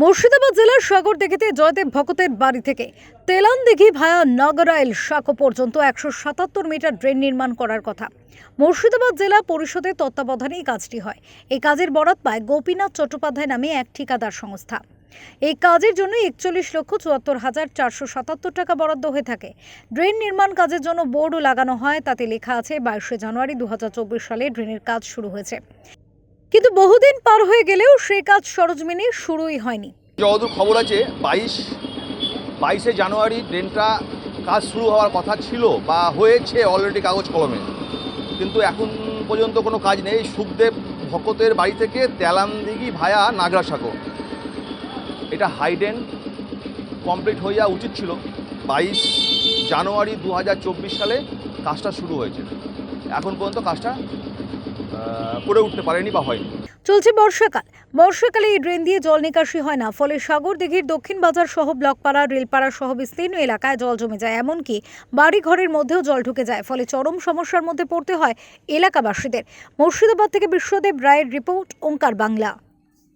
মুর্শিদাবাদ জেলার সাগরদিঘিতে জয়দেব ভকতের বাড়ি থেকে তেলানদিঘি ভায়া নগরাইল সাঁকো পর্যন্ত একশো সাতাত্তর মিটার ড্রেন নির্মাণ করার কথা। মুর্শিদাবাদ জেলা পরিষদের তত্ত্বাবধানে এই কাজটি হয়। এই কাজের বরাত পায় গোপীনাথ চট্টোপাধ্যায় নামে এক ঠিকাদার সংস্থা। এই কাজের জন্য একচল্লিশ লক্ষ চুয়াত্তর হাজার চারশো সাতাত্তর টাকা বরাদ্দ হয়ে থাকে। ড্রেন নির্মাণ কাজের জন্য বোর্ডও লাগানো হয়। তাতে লেখা আছে, বাইশে জানুয়ারি দু হাজার চব্বিশ সালে ড্রেনের কাজ শুরু হয়েছে। কিন্তু বহুদিন পার হয়ে গেলেও সেই কাজ সরজমিনে শুরুই হয়নি। যতদূর খবর আছে, বাইশ, বাইশে জানুয়ারি ট্রেনটা কাজ শুরু হওয়ার কথা ছিল বা হয়েছে অলরেডি কাগজ কলমে। কিন্তু এখন পর্যন্ত কোনো কাজ নেই। সুখদেব ভকতের বাড়ি থেকে তেলামদিঘি ভায়া নাগরা সাঁকো এটা হাইডেন কমপ্লিট হয়ে যাওয়া উচিত ছিল। বাইশ জানুয়ারি দু হাজার চব্বিশ সালে কাজটা শুরু হয়েছে। এখন পর্যন্ত কাজটা করে উঠতে পারেনি বা হয়নি। চলছে বর্ষাকাল। বর্ষাকালে এই ড্রেন দিয়ে জল নিকাশি হয় না, ফলে সাগর দিঘির দক্ষিণ বাজার সহ ব্লকপাড়া, রেলপাড়া সহ বিস্তীর্ণ এলাকায় জল জমে যায়, এমনকি বাড়ি ঘরের মধ্যেও জল ঢুকে যায়, ফলে চরম সমস্যার মধ্যে পড়তে হয় এলাকাবাসীদের। মুর্শিদাবাদ থেকে বিশ্বদেব রায়ের রিপোর্ট, ওঙ্কার বাংলা।